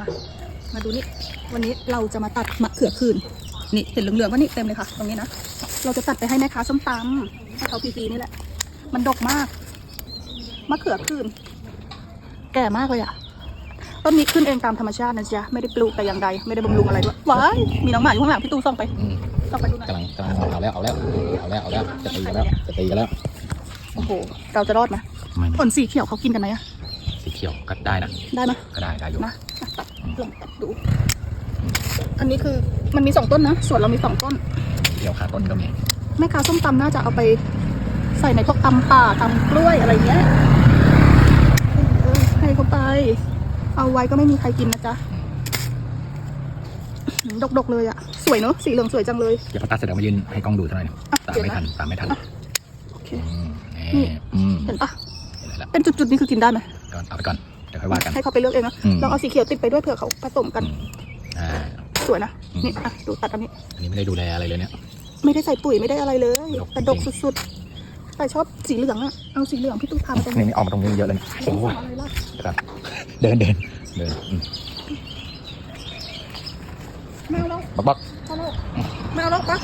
มา มาดูนี่ วันนี้เราจะมาตัดมะเขือคืน นี่เห็นเหลืองๆว่านี่เต็มเลยค่ะ ตรงนี้นะ เราจะตัดไปให้แม่ค้าส้มตำให้เขาฟรีๆนี่แหละ มันดกมาก มะเขือคืน แก่มากเลยอะต้นนี้ขึ้นเองตามธรรมชาตินะจ๊ะ ไม่ได้ปลูกแต่อย่างใด ไม่ได้บำรุงอะไรด้วยว้าย มีน้องหมาอยู่ข้างหลังพี่ตู้ส่องไปอืมส่องไปดูหน่อยกำลังกำลังเอาแล้ว เอาแล้ว เอาแล้ว เอาแล้ว จะตีกันแล้ว จะตีกันแล้ว โอ้โห เราจะรอดไหมไม่ผลสีเขียวเขากินกันไหมอะสีเขียวก็ได้นะ ได้ไหมก็ได้ได้อยู่นะอะ ตัดลองตัดดู อันนี้คือมันมีสองต้นนะส่วนเรามีสองต้นสีเขียวขาต้นก็มีแม่ค้าส้มตำน่าจะเอาไปใส่ในพวกตำป่าตำกล้วยอะไรเงี้ยเออให้เขาไป เอาไว้ก็ไม่มีใครกินนะจ๊ะดกๆเลยอะสวยเนอะสีเหลืองสวยจังเลยเดี๋ยวพอตัดเสร็จแล้วมายืนให้กล้องดูเท่าไหร่อยหนึ่งอะตามเดี๋ยวไม่นะทันตามไม่ทันโอเคอืมนี่นี่อืมเห็นปะเห็นแล้วเป็นจุดๆนี่คือกินได้ไหมก่อนเอาไปก่อน เดี๋ยวค่อยว่ากัน ให้เขาไปเลือกเองนะอืมเราเอาสีเขียวติดไปด้วยเผื่อเขาผสมกัน อืมอ่า สวยนะ อืม นี่อะดูตัดอันนี้ อันนี้ไม่ได้ดูแลอะไรเลยเนี่ย ไม่ได้ใส่ปุ๋ยไม่ได้อะไรเลย ดกแต่ดกจริงสุดๆ แต่ชอบสีเหลืองอะเอาสีเหลืองพี่ตู้พามาตรงนี่นี้นี่ออกมาตรงนี้เยอะเลยโอ้ย อะไรล่ะเดี๋ยวก่อนเดินเดินเดินอืมแมวแล้วบักบักพอแล้วแมวแล้วปะ